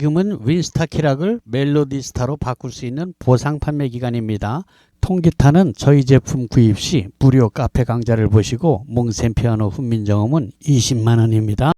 지금은 윈스타 키락을 멜로디스타로 바꿀 수 있는 보상 판매 기간입니다. 통기타는 저희 제품 구입 시 무료 카페 강좌를 보시고 몽센 피아노 훈민정음은 20만 원입니다.